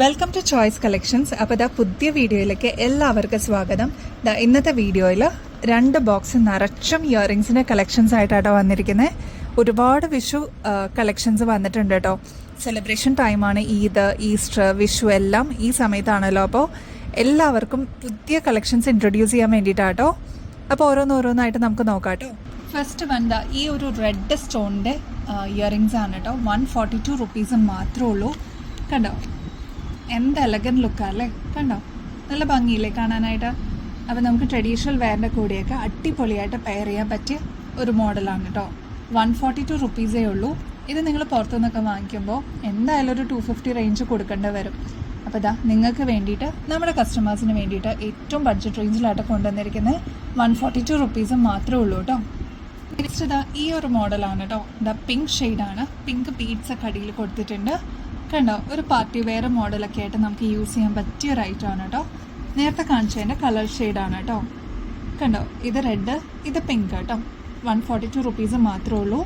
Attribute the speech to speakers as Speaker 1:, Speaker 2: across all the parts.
Speaker 1: Welcome to choice collections അപ്പോൾ ഇതാ പുതിയ വീഡിയോയിലേക്ക് എല്ലാവർക്കും സ്വാഗതം. ദാ ഇന്നത്തെ വീഡിയോയിൽ രണ്ട് ബോക്സ് നിറച്ചും ഇയറിങ്സിന്റെ കളക്ഷൻസ് ആയിട്ടാട്ടോ വന്നിരിക്കുന്നത് ഒരുപാട് വിഷു കളക്ഷൻസ് വന്നിട്ടുണ്ട് കേട്ടോ സെലിബ്രേഷൻ ടൈമാണ് ഈദ് ഈസ്റ്റർ വിഷു എല്ലാം ഈ സമയത്താണല്ലോ. അപ്പോൾ എല്ലാവർക്കും പുതിയ കളക്ഷൻസ് ഇൻട്രൊഡ്യൂസ് ചെയ്യാൻ വേണ്ടിയിട്ടാട്ടോ. അപ്പോൾ ഓരോന്നോരോന്നായിട്ട് നമുക്ക് നോക്കാം കേട്ടോ ഫസ്റ്റ് വന്ന ഈ ഒരു റെഡ് സ്റ്റോണിന്റെ ഇയറിങ്സ് ആണ് കേട്ടോ വൺ ഫോർട്ടി ടു റുപ്പീസ് മാത്രമേ ഉള്ളൂ. കണ്ടോ? എന്ത് എലഗൻ ലുക്കാല്ലേ കണ്ടോ? നല്ല ഭംഗിയില്ലേ കാണാനായിട്ട്? അപ്പോൾ നമുക്ക് ട്രഡീഷണൽ വെയറിന്റെ കൂടെയൊക്കെ അടിപൊളിയായിട്ട് പെയർ ചെയ്യാൻ പറ്റിയ ഒരു മോഡലാണ് കേട്ടോ വൺ ഫോർട്ടി ടു റുപ്പീസേ ഉള്ളൂ. ഇത് നിങ്ങൾ പുറത്തുനിന്നൊക്കെ വാങ്ങിക്കുമ്പോൾ എന്തായാലും ഒരു ടു ഫിഫ്റ്റി റേഞ്ച് കൊടുക്കേണ്ടി വരും. അപ്പോൾ ഇതാ നിങ്ങൾക്ക് വേണ്ടിയിട്ട് നമ്മുടെ കസ്റ്റമേഴ്സിന് വേണ്ടിയിട്ട് ഏറ്റവും ബഡ്ജറ്റ് റേഞ്ചിലായിട്ട് കൊണ്ടുവന്നിരിക്കുന്നത് വൺ ഫോർട്ടി ടു റുപ്പീസ് മാത്രമേ ഉള്ളൂ കേട്ടോ നെക്സ്റ്റ് ഇതാ ഈ ഒരു മോഡലാണ് കേട്ടോ ഇതാ പിങ്ക് ഷെയ്ഡാണ് പിങ്ക് ബീഡ്സ് ഒക്കെ അടിയിൽ കൊടുത്തിട്ടുണ്ട്. കണ്ടോ ഒരു പാർട്ടി വെയർ മോഡലൊക്കെ ആയിട്ട് നമുക്ക് യൂസ് ചെയ്യാൻ പറ്റിയ ഒരു ആണ് കേട്ടോ. നേരത്തെ കാണിച്ചതിന്റെ കളർ ഷെയ്ഡാണ് കേട്ടോ. കണ്ടോ ഇത് റെഡ് ഇത് പിങ്ക് കേട്ടോ. വൺ ഫോർട്ടി ടു റുപ്പീസ് മാത്രമേ ഉള്ളൂ.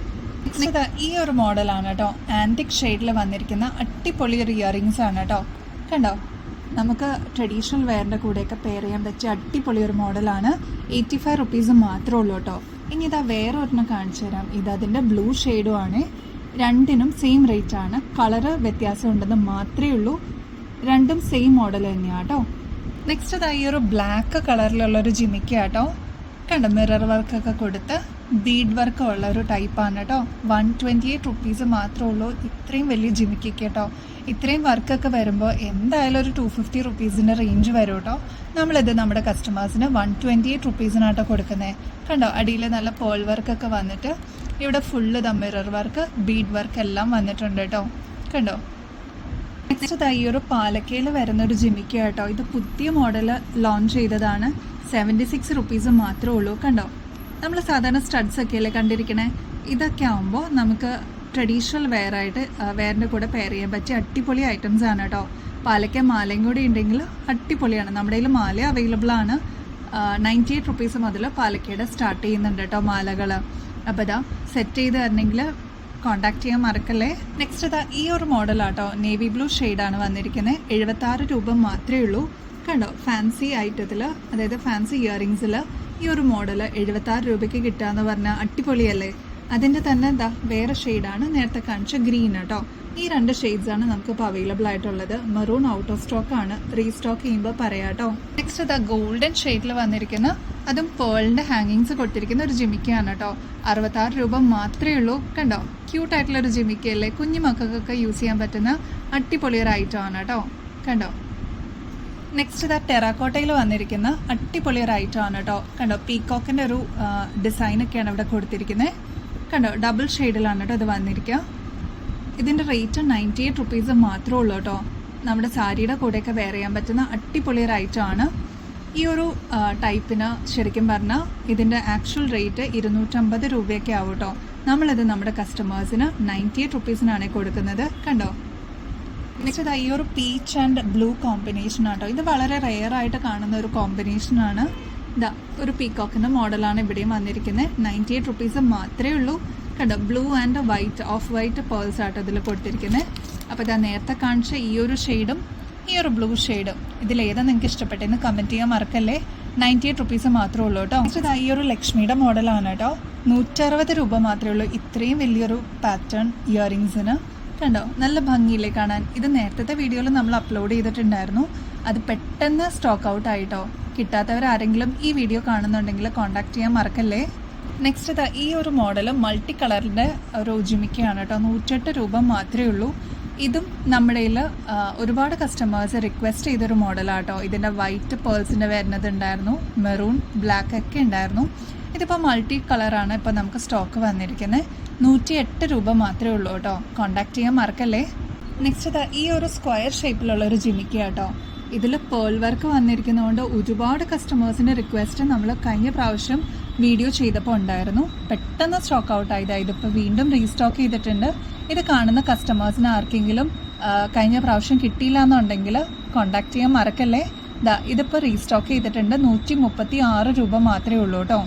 Speaker 1: ഈ ഒരു മോഡലാണ് കേട്ടോ. ആന്റിക് ഷെയ്ഡിൽ വന്നിരിക്കുന്ന അടിപൊളി ഒരു ഇയറിങ്സ് ആണ് കേട്ടോ. കണ്ടോ നമുക്ക് ട്രഡീഷണൽ വെയറിന്റെ കൂടെയൊക്കെ പെയർ ചെയ്യാൻ പറ്റിയ അടിപൊളി ഒരു മോഡലാണ് എയ്റ്റി ഫൈവ് റുപ്പീസ് മാത്രമേ ഉള്ളൂ കേട്ടോ. ഇനി ഇതാ വേറെ ഒരെണ്ണം കാണിച്ചു തരാം ഇത് അതിന്റെ ബ്ലൂ ഷെയ്ഡും ആണ്. രണ്ടിനും സെയിം റേറ്റ് ആണ്. കളറ് വ്യത്യാസം ഉണ്ടെന്ന് മാത്രമേ ഉള്ളൂ. രണ്ടും സെയിം മോഡൽ തന്നെയാണ് കേട്ടോ നെക്സ്റ്റ് അത് ഈ ഒരു ബ്ലാക്ക് കളറിലുള്ള ഒരു ജിമിക്ക കേട്ടോ കണ്ടോ? മിറർ വർക്കൊക്കെ കൊടുത്ത് ബീഡ് വർക്ക് ഉള്ള ഒരു ടൈപ്പാണ് കേട്ടോ വൺ ട്വന്റി എയ്റ്റ് റുപ്പീസ് മാത്രമേ ഉള്ളൂ. ഇത്രയും വലിയ ജിമിക്ക് കേട്ടോ ഇത്രയും വർക്കൊക്കെ വരുമ്പോൾ എന്തായാലും ഒരു ടു ഫിഫ്റ്റി റുപ്പീസിന്റെ റേഞ്ച് വരും കേട്ടോ നമ്മളിത് നമ്മുടെ കസ്റ്റമേഴ്സിന് വൺ ട്വന്റി എയ്റ്റ് റുപ്പീസിനാട്ടോ കൊടുക്കുന്നത് കണ്ടോ? അടിയിൽ നല്ല പോൾ വർക്കൊക്കെ വന്നിട്ട് ഇവിടെ full the mirror work bead work എല്ലാം വന്നിട്ടുണ്ട് കേട്ടോ കണ്ടോ? നെക്സ്റ്റ് ഈ ഒരു പാലക്കയിൽ വരുന്ന ഒരു ജിമിക്ക കേട്ടോ. ഇത് പുതിയ മോഡൽ ലോഞ്ച് ചെയ്തതാണ്. സെവന്റി സിക്സ് റുപ്പീസ് മാത്രമേ ഉള്ളൂ. കണ്ടോ? നമ്മൾ സാധാരണ സ്റ്റഡ്സ് ഒക്കെ അല്ലേ കണ്ടിരിക്കണേ? ഇതൊക്കെ ആകുമ്പോൾ നമുക്ക് ട്രഡീഷണൽ വെയർ ആയിട്ട് വെയറിന്റെ കൂടെ പെയർ ചെയ്യാൻ പറ്റിയ അടിപൊളി ഐറ്റംസ് ആണ് കേട്ടോ പാലക്ക മാലയും കൂടി ഉണ്ടെങ്കിൽ അടിപൊളിയാണ്. നമ്മുടെ കയ്യിൽ മാല അവൈലബിൾ ആണ്. നയന്റി എയ്റ്റ് റുപ്പീസ് മുതൽ പാലക്കയുടെ സ്റ്റാർട്ട് ചെയ്യുന്നുണ്ട് കേട്ടോ മാലകൾ അപ്പോൾ ഇതാ സെറ്റ് ചെയ്ത് തരണമെങ്കിൽ കോണ്ടാക്ട് ചെയ്യാൻ മറക്കല്ലേ? നെക്സ്റ്റ് ഇതാ ഈ ഒരു മോഡലാട്ടോ നേവി ബ്ലൂ ഷെയ്ഡാണ് വന്നിരിക്കുന്നത് എഴുപത്താറ് രൂപ മാത്രമേ ഉള്ളൂ. കണ്ടോ ഫാൻസി ഐറ്റത്തിൽ അതായത് ഫാൻസി ഇയറിങ്സിൽ ഈ ഒരു മോഡൽ എഴുപത്താറ് രൂപയ്ക്ക് കിട്ടുക പറഞ്ഞാൽ അടിപൊളിയല്ലേ? അതിന്റെ തന്നെ എന്താ വേറെ ഷെയ്ഡാണ് നേരത്തെ കാണിച്ച ഗ്രീൻ കേട്ടോ ഈ രണ്ട് ഷെയ്ഡ്സ് ആണ് നമുക്ക് നമുക്കിപ്പോൾ അവൈലബിൾ ആയിട്ടുള്ളത്. മെറൂൺ ഔട്ട് ഓഫ് സ്റ്റോക്ക് ആണ്. റീസ്റ്റോക്ക് ചെയ്യുമ്പോൾ പറയാട്ടോ നെക്സ്റ്റ് ഇതാ ഗോൾഡൻ ഷെയ്ഡിൽ വന്നിരിക്കുന്ന അതും പേളിന്റെ ഹാങ്ങിങ്സ് കൊടുത്തിരിക്കുന്ന ഒരു ജിമിക്കയാണ് കേട്ടോ അറുപത്താറ് രൂപ മാത്രമേ ഉള്ളൂ. കണ്ടോ? ക്യൂട്ട് ആയിട്ടുള്ള ഒരു ജിമിക്കയല്ലേ? കുഞ്ഞു മക്കൾക്കൊക്കെ യൂസ് ചെയ്യാൻ പറ്റുന്ന അടിപൊളി ഒരു ഐറ്റം ആണ് കേട്ടോ കണ്ടോ? നെക്സ്റ്റ് ഇതാ ടെറാക്കോട്ടയിൽ വന്നിരിക്കുന്ന അടിപൊളി ഒരു ഐറ്റം ആണ് കേട്ടോ കണ്ടോ? പീകോക്കിന്റെ ഒരു ഡിസൈനൊക്കെയാണ് ഇവിടെ കൊടുത്തിരിക്കുന്നത് കണ്ടോ? ഡബിൾ ഷെയ്ഡിലാണ് കേട്ടോ ഇത് വന്നിരിക്കുക ഇതിന്റെ റേറ്റ് നയന്റി എയ്റ്റ് റുപ്പീസ് മാത്രമേ ഉള്ളൂ കേട്ടോ നമ്മുടെ സാരിയുടെ കൂടെയൊക്കെ വെയർ ചെയ്യാൻ പറ്റുന്ന അടിപൊളി ആണ്. ഈ ഒരു ടൈപ്പിന് ശരിക്കും പറഞ്ഞാൽ ഇതിന്റെ ആക്ച്വൽ റേറ്റ് ഇരുന്നൂറ്റമ്പത് രൂപയൊക്കെ ആവും കേട്ടോ നമ്മളിത് നമ്മുടെ കസ്റ്റമേഴ്സിന് നയന്റി എയ്റ്റ് റുപ്പീസിനാണ് കൊടുക്കുന്നത്. കണ്ടോ? നെക്സ്റ്റ് ഈ ഒരു പീച്ച് ആൻഡ് ബ്ലൂ കോമ്പിനേഷൻ ആട്ടോ ഇത് വളരെ റെയർ ആയിട്ട് കാണുന്ന ഒരു കോമ്പിനേഷനാണ് ഇതാ ഒരു പീകോക്കിന്റെ മോഡലാണ് ഇവിടെയും വന്നിരിക്കുന്നത് നയന്റി എയ്റ്റ് റുപ്പീസ് മാത്രമേ ഉള്ളൂ. കണ്ടോ blue and white off white pearls ആട്ടോ ഇതിൽ കൊടുത്തിരിക്കുന്നത് അപ്പോൾ ഇതാ നേരത്തെ കാണിച്ച ഈ ഒരു ഷെയ്ഡും ഈ ഒരു ബ്ലൂ ഷെയ്ഡും ഇതിലേതാ നിങ്ങൾക്ക് ഇഷ്ടപ്പെട്ടെന്ന് കമന്റ് ചെയ്യാൻ മറക്കല്ലേ? നയന്റി എയ്റ്റ് റുപ്പീസ് മാത്രമേ ഉള്ളൂ കേട്ടോ. ഇതാ ഈ ഒരു ലക്ഷ്മിയുടെ മോഡലാണ് കേട്ടോ. നൂറ്ററുപത് രൂപ മാത്രമേ ഉള്ളൂ. ഇത്രയും വലിയൊരു പാറ്റേൺ ഇയറിങ്സിന് കണ്ടോ നല്ല ഭംഗിയില്ലേ കാണാൻ. ഇത് നേരത്തെ വീഡിയോയിൽ നമ്മൾ അപ്ലോഡ് ചെയ്തിട്ടുണ്ടായിരുന്നു. അത് പെട്ടെന്ന് സ്റ്റോക്ക് ഔട്ട് ആയിട്ടോ കിട്ടാത്തവർ ആരെങ്കിലും ഈ വീഡിയോ കാണുന്നുണ്ടെങ്കിൽ കോൺടാക്ട് ചെയ്യാൻ മറക്കല്ലേ? നെക്സ്റ്റ് ഇതാ ഈ ഒരു മോഡൽ മൾട്ടി കളറിന്റെ ഒരു ജിമിക്കയാണ് കേട്ടോ. നൂറ്റെട്ട് രൂപ മാത്രമേ ഉള്ളൂ. ഇതും നമ്മുടെ ഒരുപാട് കസ്റ്റമേഴ്സ് റിക്വസ്റ്റ് ചെയ്തൊരു മോഡലാട്ടോ ഇതിന്റെ വൈറ്റ് പേഴ്സിന്റെ വരുന്നത് ഉണ്ടായിരുന്നു. മെറൂൺ ബ്ലാക്ക് ഒക്കെ ഉണ്ടായിരുന്നു. ഇതിപ്പോൾ മൾട്ടി കളറാണ് ഇപ്പോൾ നമുക്ക് സ്റ്റോക്ക് വന്നിരിക്കുന്നത് നൂറ്റി എട്ട് രൂപ മാത്രമേ ഉള്ളൂ കേട്ടോ. കോണ്ടാക്ട് ചെയ്യാൻ മറക്കല്ലേ? നെക്സ്റ്റ് ഈ ഒരു സ്ക്വയർ ഷേപ്പിലുള്ള ഒരു ജിമിക്ക കേട്ടോ. ഇതിൽ പേൾ വർക്ക് വന്നിരിക്കുന്നതുകൊണ്ട് ഒരുപാട് കസ്റ്റമേഴ്സിന്റെ റിക്വസ്റ്റ് നമ്മൾ കഴിഞ്ഞ പ്രാവശ്യം വീഡിയോ ചെയ്തപ്പോൾ ഉണ്ടായിരുന്നു. പെട്ടെന്ന് സ്റ്റോക്ക് ഔട്ട് ആയത് ഇതിപ്പോൾ വീണ്ടും റീസ്റ്റോക്ക് ചെയ്തിട്ടുണ്ട്. ഇത് കാണുന്ന കസ്റ്റമേഴ്സിന് ആർക്കെങ്കിലും കഴിഞ്ഞ പ്രാവശ്യം കിട്ടിയില്ല എന്നുണ്ടെങ്കിൽ കോണ്ടാക്ട് ചെയ്യാൻ മറക്കല്ലേ? ഇതിപ്പോൾ റീസ്റ്റോക്ക് ചെയ്തിട്ടുണ്ട്. നൂറ്റി മുപ്പത്തി ആറ് രൂപ മാത്രമേ ഉള്ളൂ കേട്ടോ.